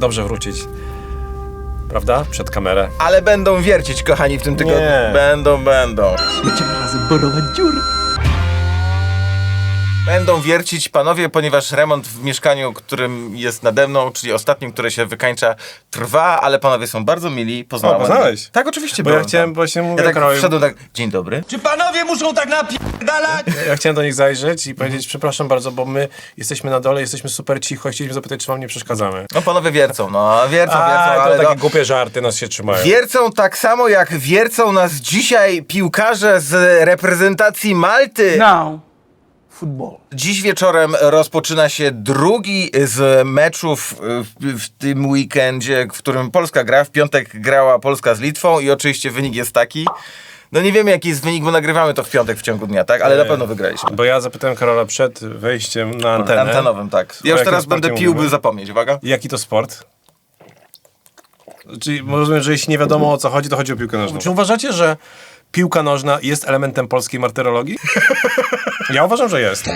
dobrze wrócić. Prawda? Przed kamerę. Ale będą wiercić, kochani, w tym tygodniu. Nie. Będą, będą. Będziemy razem borować dziury. Będą wiercić panowie, ponieważ remont w mieszkaniu, którym jest nade mną, czyli ostatnim, które się wykańcza, trwa, ale panowie są bardzo mili. Poznałem. O, poznałeś? Tak, oczywiście. Bo ja byłem chciałem tam. właśnie mówię Ja tak wszedłem tak, dzień dobry. Czy panowie muszą tak napierdalać? Ja chciałem do nich zajrzeć i powiedzieć, przepraszam bardzo, bo my jesteśmy na dole, jesteśmy super cicho, chcieliśmy zapytać, czy wam nie przeszkadzamy. No panowie wiercą, no wiercą, A, wiercą, to ale takie no, głupie żarty nas się trzymają. Wiercą tak samo jak wiercą nas dzisiaj piłkarze z reprezentacji Malty. Now, football. Dziś wieczorem rozpoczyna się drugi z meczów w, w tym weekendzie, w którym Polska gra. W piątek grała Polska z Litwą i oczywiście wynik jest taki. No nie wiemy jaki jest wynik, bo nagrywamy to w piątek w ciągu dnia, tak? Ale na pewno wygraliśmy. Bo ja zapytałem Karola przed wejściem na antenę. Antenowym, tak. Ja już teraz będę pił, by zapomnieć. Uwaga. Jaki to sport? Czyli rozumiem, że jeśli nie wiadomo o co chodzi, to chodzi o piłkę nożną. Czy uważacie, że piłka nożna jest elementem polskiej martyrologii? Ja uważam, że jest.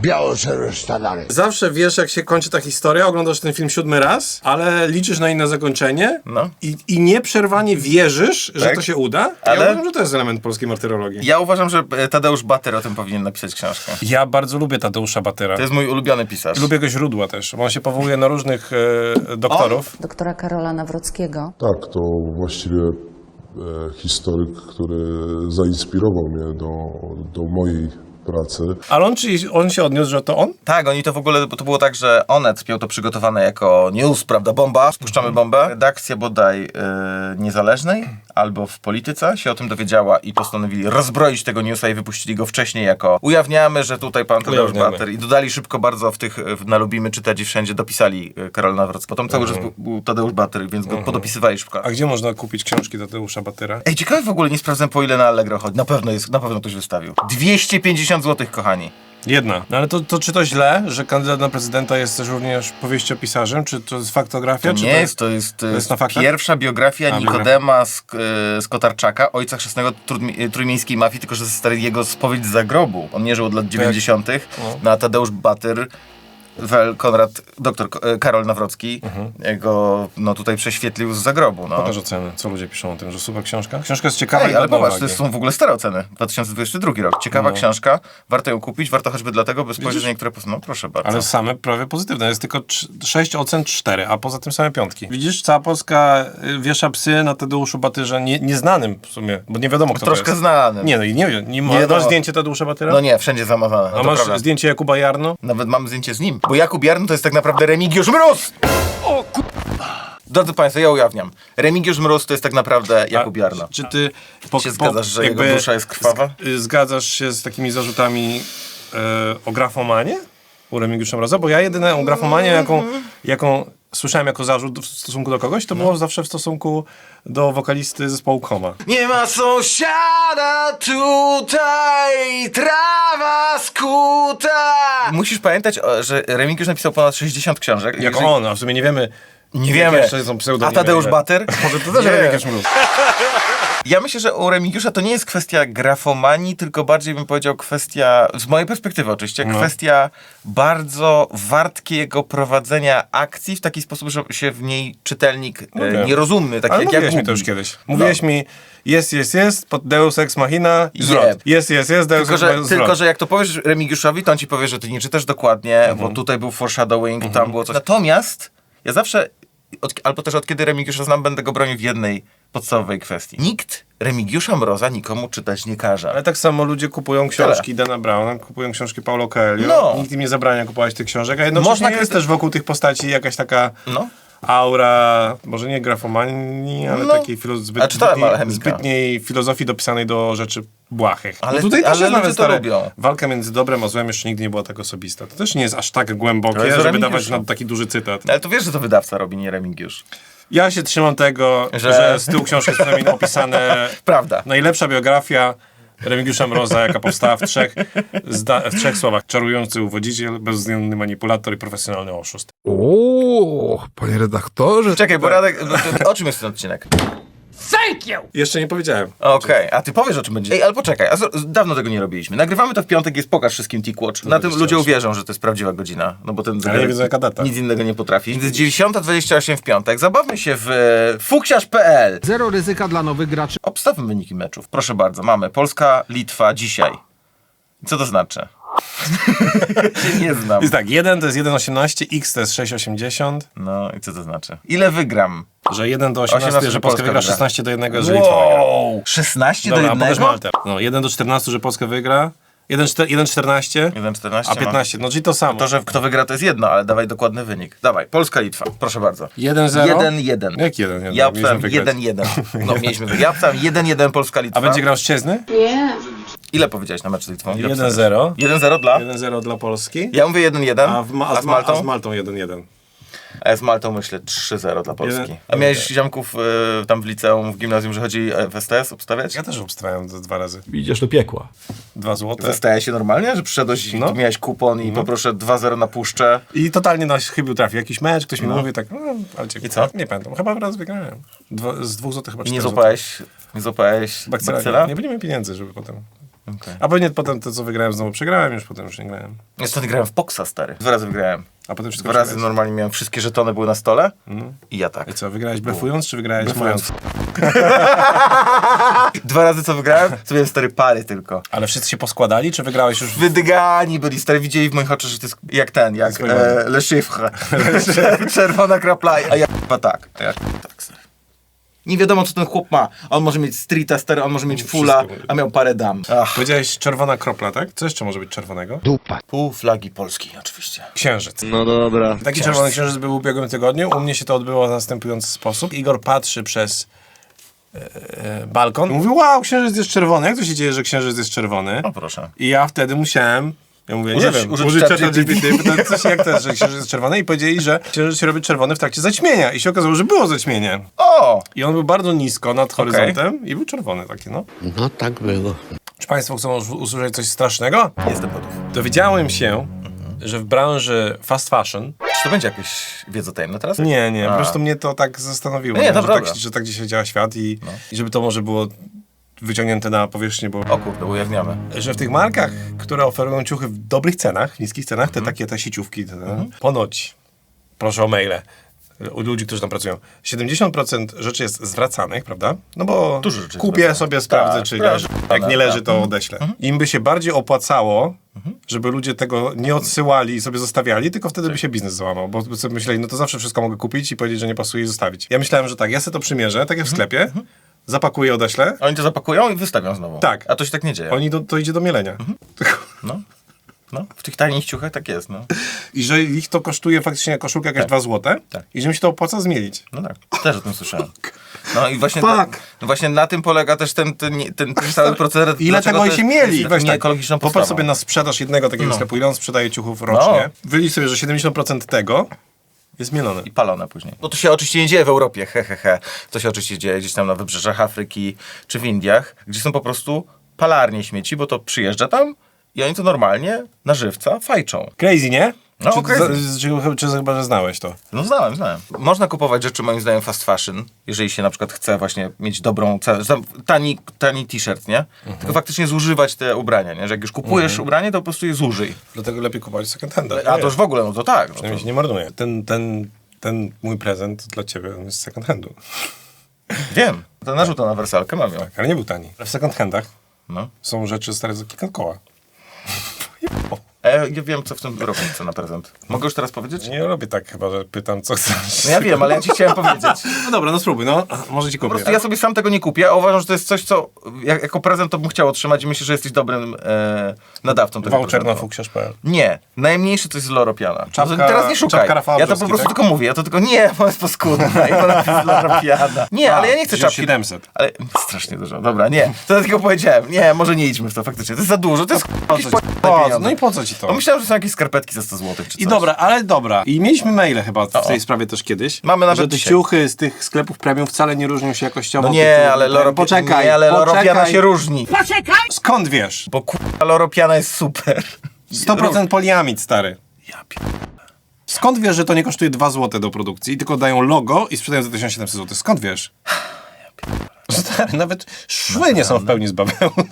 biało-czerwone sztandary. Zawsze wiesz, jak się kończy ta historia, oglądasz ten film siódmy raz, ale liczysz na inne zakończenie No. i, i nieprzerwanie wierzysz, że Tak. to się uda. Ale- Ja uważam, że to jest element polskiej martyrologii. Ja uważam, że e, Tadeusz Bater o tym powinien napisać książkę. Ja bardzo lubię Tadeusza Batyra. To jest mój ulubiony pisarz. Lubię jego źródła też, bo on się powołuje na różnych e, doktorów. doktora Karola Nawrockiego. Tak, to właściwie historyk, który zainspirował mnie do, do mojej pracy. Ale on, czy on się odniósł, że to on? Tak, oni to w ogóle, bo to było tak, że Onet miał to przygotowane jako news, prawda, bomba, spuszczamy bombę. Redakcja bodaj e, niezależnej albo w polityce się o tym dowiedziała i postanowili rozbroić tego newsa i wypuścili go wcześniej jako ujawniamy, że tutaj pan Tadeusz Ujawniamy. Bater i dodali szybko bardzo w tych, w na Lubimy czytać i wszędzie dopisali e, Karol Nawrocki. Potem cały czas był, był Tadeusz Bater, więc go podopisywali szybko. A gdzie można kupić książki Tadeusza Batyra? Ej, ciekawe w ogóle, nie sprawdzam po ile na Allegro chodzi. Na pewno jest, na pewno ktoś wystawił. 250 zł, kochani. Jedna. No ale to, to czy to źle, że kandydat na prezydenta jest też również powieściopisarzem? Czy to jest faktografia? To czy nie jest, to jest, jest na faktach? pierwsza biografia A, Nikodema z, e, Kotarczaka, ojca chrzestnego e, trójmiejskiej mafii, tylko że stary jego spowiedź z zagrobu. On nie żył od lat 90., No. no. a Tadeusz Batyr, Wel, Konrad, doktor e, Karol Nawrocki, jego no, tutaj prześwietlił z zagrobu. No. Pokaż oceny, co ludzie piszą o tym, że super książka. Książka jest ciekawa Ej, i ale popatrz, to są w ogóle stare oceny. 2022 rok. Ciekawa No. książka, warto ją kupić, warto choćby dlatego, by spojrzeć na niektóre No proszę bardzo. Ale same prawie pozytywne. Jest tylko 6 ocen, 4, a poza tym same piątki. Widzisz, cała Polska y, wiesza psy na Tadeuszu Batyrze, nie, nieznanym w sumie, bo nie wiadomo kto Troszkę to jest. znany. Nie, no i nie wiem. Nie, Nie masz wiadomo. zdjęcie Tadeusza Batyra? No nie, wszędzie zamazane. No a masz prawda. zdjęcie Jakuba Jarno? Nawet mam zdjęcie z nim. Bo Jakub Jarno to jest tak naprawdę Remigiusz Mróz! O Drodzy Państwo, ja ujawniam. Remigiusz Mróz to jest tak naprawdę Jakub Jarno. Czy ty po, Się zgadzasz, że jego dusza jest krwawa? z- y, Zgadzasz się z takimi zarzutami e, o grafomanię u Remigiusza Mroza? Bo ja jedyną grafomanię, jaką, jaką słyszałem jako zarzut w stosunku do kogoś, to było zawsze w stosunku do wokalisty zespołu Koma. Nie ma sąsiada tutaj, trawa skuta. Musisz pamiętać, że Remigiusz napisał ponad 60 książek. Jako Jeżeli- on, a w sumie nie wiemy. Nie jakie wiemy. Jeszcze są A pseudonimy. Tadeusz ile. Bater? Może to też Nie. Remigiusz Mróz. Ja myślę, że u Remigiusza to nie jest kwestia grafomanii, tylko bardziej bym powiedział kwestia, z mojej perspektywy oczywiście, No. kwestia bardzo wartkiego prowadzenia akcji w taki sposób, że się w niej czytelnik No e, wiem. nierozumny, taki Ale jak ja mówiłeś mi to już kiedyś. Mówiłeś mi, jest, jest, jest, pod Deus Ex Machina, zwrot. Jest, jest, jest, Deus Tylko Ex że, Machina, tylko, że jak to powiesz Remigiuszowi, to on ci powie, że ty nie czytasz dokładnie, Mhm. bo tutaj był foreshadowing, tam było coś. Natomiast ja zawsze, od, albo też od kiedy Remigiusza znam, będę go bronił w jednej podstawowej kwestii. Nikt Remigiusza Mroza nikomu czytać nie każe. Ale tak samo ludzie kupują książki Dana Browna, kupują książki Paulo Coelho. No. Nikt im nie zabrania kupować tych książek, a jednocześnie Można jest też wokół tych postaci jakaś taka No. aura, może nie grafomanii, ale No. takiej filo- zbyt, zbytniej, zbytniej filozofii dopisanej do rzeczy błahych. Ale- no tutaj też ale nawet to stare, lubią. walka między dobrem a złem jeszcze nigdy nie była tak osobista. To też nie jest aż tak głębokie, żeby dawać na taki duży cytat. Ale to wiesz, że to wydawca robi, nie Remigiusz. Ja się trzymam tego, Że- że, z tyłu książki jest przynajmniej opisane Prawda. najlepsza biografia Remigiusza Mroza, jaka powstała w trzech, zda, w trzech słowach. Czarujący uwodziciel, bezwzględny manipulator i profesjonalny oszust. O, panie redaktorze. Czekaj, bo Radek, o czym jest ten odcinek? Jeszcze nie powiedziałem. Okej, a ty powiesz o czym będzie. Ej, ale poczekaj, a z- dawno tego nie robiliśmy. Nagrywamy to w piątek, jest pokaż wszystkim TicWatch. Na tym 28. ludzie uwierzą, że to jest prawdziwa godzina. No bo ten zegarek wiedzą, jaka data. nic innego nie potrafi. Więc 90.28 w piątek. Zabawmy się w e, fuksiarz.pl. Zero ryzyka dla nowych graczy. Obstawmy wyniki meczów. Proszę bardzo, mamy Polska, Litwa dzisiaj. Co to znaczy? nie znam. Jest tak, 1 to jest 1,18, x to jest 6,80, No i co to znaczy? Ile wygram? że 1 do 18, 18, że Polska Polska wygra wygra. 16 do 1, jeżeli Litwa wygra. Wow! 16 Dobra, do a powiesz 1? Maltę. No, 1 do 14, że Polska wygra, 1,14, 1,14 a 15, no czyli to samo. To, że kto wygra to jest jedno, ale dawaj dokładny wynik. Dawaj, Polska, Litwa, proszę bardzo. 1-0? 1-1. Jak 1-1? Ja Mieliśmy obstałem wygrać. 1-1. No mieliśmy wygrać. Ja obstałem 1-1 Polska, Litwa. A będzie grał Szczezny? Ile powiedziałeś na mecz z Litwą? Ile 1-0. obstawiasz? 1-0 dla? 1-0 dla Polski. Ja mówię 1-1. A, Ma- a, z Maltą? A z Maltą 1-1. A ja z Maltą myślę 3-0 dla Polski. Jeden- A miałeś ziomków y, tam w liceum, w gimnazjum, że chodzi e, w STS obstawiać? Ja też obstrałem to dwa razy. Idziesz do piekła. Dwa W złote. STS-ie normalnie, że przyszedłeś i No. tu miałeś kupon i poproszę 2-0 na puszczę. I totalnie na chybił trafił. Jakiś mecz, ktoś mi mówi tak, no, ale cię, I co? Nie pamiętam. Chyba raz wygrałem. Dwa, z dwóch złotych chyba I nie złote. złapałeś, nie złapałeś Bakcela. bakcela? Nie, nie będziemy pieniędzy, żeby potem... Okej. A pewnie potem to, co wygrałem, znowu przegrałem, już potem już nie grałem. Ja stąd grałem w Poksa, stary. Dwa razy wygrałem. A potem wszystko Dwa razy przegrałeś. normalnie miałem, wszystkie żetony były na stole i ja tak. I co, wygrałeś blefując, czy wygrałeś Blefując. Dwa razy co wygrałem? To miałem stary pary tylko. Ale wszyscy się poskładali, czy wygrałeś już... Wydygani byli, stary, widzieli w moich oczach, że to jest jak ten, jak e, Le Chiffre. Czerwona krapla, a ja chyba tak. A ja tak, stary. Nie wiadomo, co ten chłop ma. On może mieć streeta, stary, on może mieć fulla, Wszystko a miał parę dam. Ach. Powiedziałeś czerwona kropla, tak? Co jeszcze może być czerwonego? Pół flagi Polski, oczywiście. Księżyc. No dobra. Taki czerwony księżyc był w ubiegłym tygodniu. U mnie się to odbyło w następujący sposób. Igor patrzy przez e, e, balkon i mówi, wow, księżyc jest czerwony. Jak to się dzieje, że księżyc jest czerwony? O proszę. I ja wtedy musiałem, ja mówię, Użyć- nie wiem, użyć użyć ChatGPT. ChatGPT, pytałem, co się, jak to jest, że księżyc jest czerwony i powiedzieli, że księżyc się robi czerwony w trakcie zaćmienia. I się okazało, że było zaćmienie. O! I on był bardzo nisko nad horyzontem i był czerwony taki, no. No tak było. Czy Państwo chcą us- usłyszeć coś strasznego? Jestem gotów. Dowiedziałem się, że w branży fast fashion Czy to będzie jakieś wiedza tajemna teraz? Nie, nie, A. po prostu mnie to tak zastanowiło, Nie, nie, dobra, że, tak, dobra. że tak dzisiaj działa świat i, i żeby to może było wyciągnięte na powierzchnię, bo O kurde, ujawniamy. że w tych markach, które oferują ciuchy w dobrych cenach, w niskich cenach, te Mhm. takie te sieciówki, te, ponoć, proszę o maile, u ludzi, którzy tam pracują, 70% rzeczy jest zwracanych, prawda? No bo Dużo rzeczy jest kupię zwracanych. sobie, sprawdzę, Tak, czy sprawdzę. leży. Jak nie leży, to Mhm. odeślę. Im by się bardziej opłacało, żeby ludzie tego nie odsyłali i sobie zostawiali, tylko wtedy by się biznes załamał, bo by sobie myśleli, no to zawsze wszystko mogę kupić i powiedzieć, że nie pasuje i zostawić. Ja myślałem, że tak, ja sobie to przymierzę, tak Mhm. jak w sklepie, zapakuję, odeślę, Oni to zapakują i wystawią znowu. Tak. A to się tak nie dzieje. oni do, to idzie do mielenia. No. No, w tych tanich ciuchach tak jest, no. I że ich to kosztuje faktycznie koszulka jakieś 2 złote Tak. i że mi się to opłaca zmielić. No tak, też o tym słyszałem. No i właśnie, Fuck. no właśnie na tym polega też ten, ten, ten, ten cały proceder. Ile dlaczego tego się mieli? Weź tak, nieekologiczną Popatrz sobie na sprzedaż jednego takiego No. sklepu, ile on sprzedaje ciuchów rocznie. No. Wylicz sobie, że 70% tego jest mielone. I palone później. No to się oczywiście nie dzieje w Europie, he, he, he. To się oczywiście dzieje gdzieś tam na wybrzeżach Afryki czy w Indiach, gdzie są po prostu palarnie śmieci, bo to przyjeżdża tam i oni to normalnie na żywca fajczą. Crazy, nie? No, czy, crazy. za- czy, czy chyba, że znałeś to? No znałem, znałem. Można kupować rzeczy moim zdaniem fast fashion, jeżeli się na przykład chce właśnie mieć dobrą cenę, tani, tani t-shirt, nie? Mhm. Tylko faktycznie zużywać te ubrania, nie? Że jak już kupujesz ubranie, to po prostu je zużyj. Dlatego lepiej kupować second handa. A to już w ogóle, no to tak. No Przynajmniej to, się nie marnuje. Ten, ten, ten mój prezent dla ciebie jest z second handu. wiem, to narzuta na wersalkę mam ją. Tak, ale nie był tani. Ale w second handach No. są rzeczy stare za kilka koła. A ja, wiem, co w tym roku chcę na prezent. Mogę już teraz powiedzieć? Nie robię tak chyba, że pytam, co chcesz. No ja wiem, ale ja ci chciałem powiedzieć. No dobra, no spróbuj, no. Może ci Po kupię. prostu ja sobie sam tego nie kupię, a uważam, że to jest coś, co jak, jako prezent to bym chciał otrzymać i myślę, że jesteś dobrym e, nadawcą tego Voucher na fuksiarz.pl Nie, najmniejszy to jest z Loropiana. Czapka- No, teraz nie szukaj. ja to po prostu tak? tylko mówię, ja to tylko nie, bo jest paskudna Loropiana. Nie, ale ja nie chcę czapki. 700. Ale strasznie dużo. Dobra, nie. To ja tylko powiedziałem. Nie, może nie idźmy w to faktycznie. To jest za dużo. To jest Po pojebane po, pieniądze. no i po co ci to? Bo myślałem, że są jakieś skarpetki za 100 zł czy coś. I dobra, ale dobra. I mieliśmy maile chyba w tej sprawie też kiedyś. Mamy nawet Że te dzisiaj. ciuchy z tych sklepów premium wcale nie różnią się jakościowo. No nie, ale, loro... Poczekaj, nie, ale poczekaj. Loropiana się różni. Skąd wiesz? Bo kurwa Loropiana jest super. 100% poliamid, stary. Ja pi... Skąd wiesz, że to nie kosztuje 2 zł do produkcji, tylko dają logo i sprzedają za 1700 zł? Skąd wiesz? Stary, nawet szwy nie są w pełni z bawełny.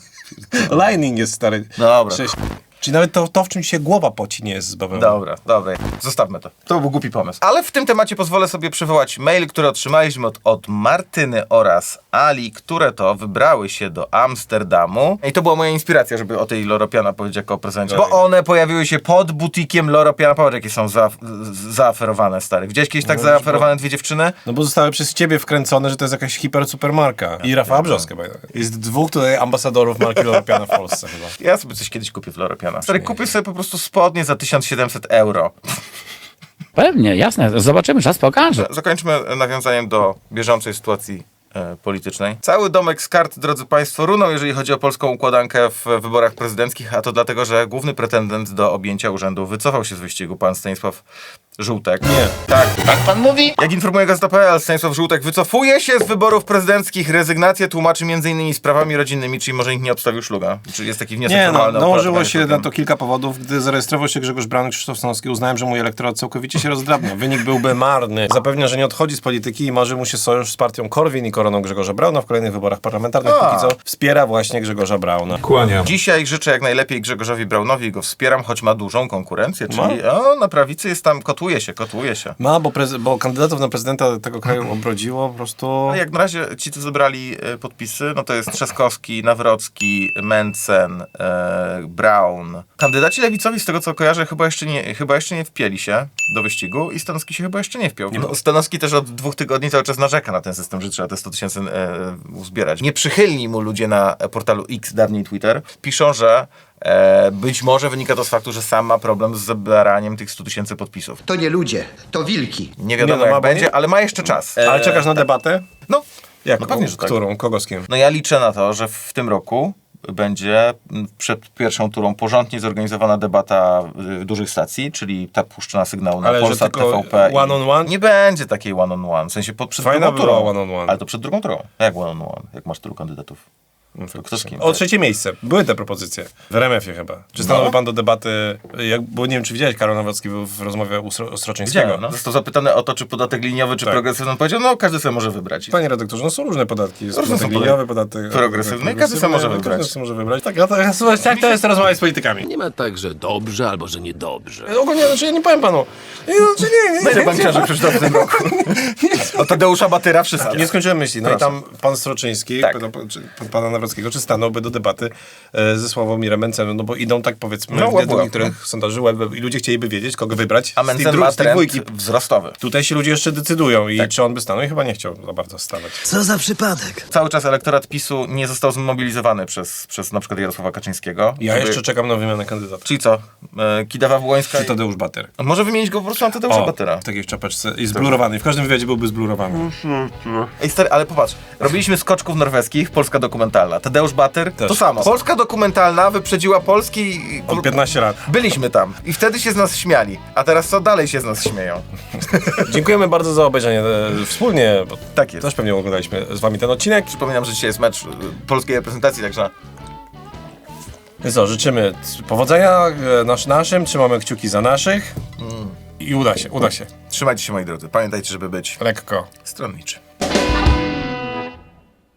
Lining jest stary. Dobra. Sześć. Czyli nawet to, to, w czym się głowa poci, nie jest z bawełny. Dobra, dobra. Zostawmy to. To był głupi pomysł. Ale w tym temacie pozwolę sobie przywołać mail, który otrzymaliśmy od, od Martyny oraz Ali, które to wybrały się do Amsterdamu. I to była moja inspiracja, żeby o tej Loropiana powiedzieć jako o prezencie. Bo one pojawiły się pod butikiem Loropiana. Popatrz, jakie są za, zaaferowane, stary. Widziałeś kiedyś tak zaaferowane dwie dziewczyny? No bo zostały przez ciebie wkręcone, że to jest jakaś hiper supermarka. I Rafała Brzoskę. by. Jest dwóch tutaj ambasadorów marki Loropiana w Polsce chyba. Ja sobie coś kiedyś kupię w Loropiana. Stary, kupię sobie po prostu spodnie za 1700 euro. Pewnie, jasne. Zobaczymy, czas pokaże. Zakończmy nawiązaniem do bieżącej sytuacji e, politycznej. Cały domek z kart, drodzy Państwo, runął, jeżeli chodzi o polską układankę w wyborach prezydenckich, a to dlatego, że główny pretendent do objęcia urzędu wycofał się z wyścigu, pan Stanisław Żółtek. Nie. Tak. Tak pan mówi? Jak informuje Gazeta.pl, Stanisław Żółtek wycofuje się z wyborów prezydenckich. Rezygnację tłumaczy m.in. sprawami rodzinnymi, czyli może nikt nie odstawił szluga. Czyli jest taki wniosek Nie, no, formalny o nałożyło się na to kilka powodów. Gdy zarejestrował się Grzegorz Braun i Krzysztof Stanowski, uznałem, że mój elektorat całkowicie się rozdrabnia. Wynik byłby marny. Zapewnia, że nie odchodzi z polityki i marzy mu się sojusz z partią Korwin i koroną Grzegorza Brauna w kolejnych wyborach parlamentarnych. A. Póki co wspiera właśnie Grzegorza Brauna. Dzisiaj życzę jak najlepiej Grzegorzowi Braunowi i go wspieram, choć ma dużą konkurencję, czyli o, na prawicy jest tam, kotuje się, kotuje się. Ma, bo, bo kandydatów na prezydenta tego kraju obrodziło po prostu... No jak na razie ci, co zebrali e, podpisy, no to jest Trzaskowski, Nawrocki, Mencen, e, Brown. Kandydaci lewicowi, z tego co kojarzę, chyba jeszcze, nie, chyba jeszcze nie wpieli się do wyścigu i Stanowski się chyba jeszcze nie wpiął. No, Stanowski też od dwóch tygodni cały czas narzeka na ten system, że trzeba te 100 tysięcy e, uzbierać. Nieprzychylni mu ludzie na portalu X, dawniej Twitter, piszą, że e, być może wynika to z faktu, że sam ma problem z zebraniem tych 100 tysięcy podpisów. To nie ludzie, to wilki. Nie wiadomo Nie, no, ma- jak będzie, nie- ale ma jeszcze czas. Ale E, czekasz na debatę? No, Jak? no pewnie, że tak. Którą? Kogo z kim? No ja liczę na to, że w tym roku będzie przed pierwszą turą porządnie zorganizowana debata y, dużych stacji, czyli ta puszczona sygnału na Ale że Polsat, tylko TVP. i- one on one? Nie będzie takiej one on one, w sensie pod, przed Fajna drugą była turą. one on one. Ale to przed drugą turą. Jak one on one? Jak masz tylu kandydatów? Kto z kim? O trzecie miejsce. Były te propozycje. W RMF-ie chyba. Czy stanąłby No. pan do debaty, jak, bo nie wiem, czy widziałeś, Karol Nawrocki był w rozmowie u. Widziałem, no. Został zapytany o to, czy podatek liniowy, czy Tak. progresywny. On powiedział, no każdy sobie może wybrać. Panie redaktorze, no są różne podatki. Jest Różne są podatek liniowy, podatek progresywny i każdy sobie może wybrać. Każdy sobie może wybrać. Tak, ja to, ja, słuchaj, tak to jest rozmawiać z politykami. Nie ma tak, że dobrze albo że niedobrze. Ogólnie, znaczy ja nie powiem panu. Nie, znaczy nie, nie, Będzie nie, pan książek przeczytał w tym roku. O Tadeusza Batyra wszystkie. nie skończyłem myśli. No Proszę. i tam pan Stroczyński, Tak. pana Nawrockiego, czy stanąłby do debaty e, ze Sławomirem Mencenem, no bo idą tak powiedzmy No, w łeb, do łeb, niektórych sondaży łeb, i ludzie chcieliby wiedzieć, kogo wybrać A Mencen ma trend wzrostowy. Tutaj się ludzie jeszcze decydują i Tak. czy on by stanął i chyba nie chciał za bardzo stawać. Co za przypadek? Cały czas elektorat PiSu nie został zmobilizowany przez, przez na przykład Jarosława Kaczyńskiego. Ja żeby- jeszcze czekam na wymianę kandydata. Czyli co? E, Kidawa Błońska? Czy Tadeusz Bater? Może wymienić go po prostu na Tadeusza O, Batyra. w takiej czapeczce. I zblurowany. W każdym wywiadzie byłby zblurowany. Ej stary, ale popatrz. Robiliśmy skoczków norweskich, Polska dokumentalna. Tadeusz Batyr, Też. to samo. Polska dokumentalna wyprzedziła Polski... Od 15 lat. Byliśmy tam. I wtedy się z nas śmiali. A teraz co? Dalej się z nas śmieją. Dziękujemy bardzo za obejrzenie e, wspólnie, bo Tak jest. też pewnie oglądaliśmy z wami ten odcinek. Przypominam, że dzisiaj jest mecz y, polskiej reprezentacji, także... Więc co, życzymy powodzenia e, nasz, naszym, trzymamy kciuki za naszych i uda się, uda się. Trzymajcie się moi drodzy. Pamiętajcie, żeby być Lekko. stronniczy.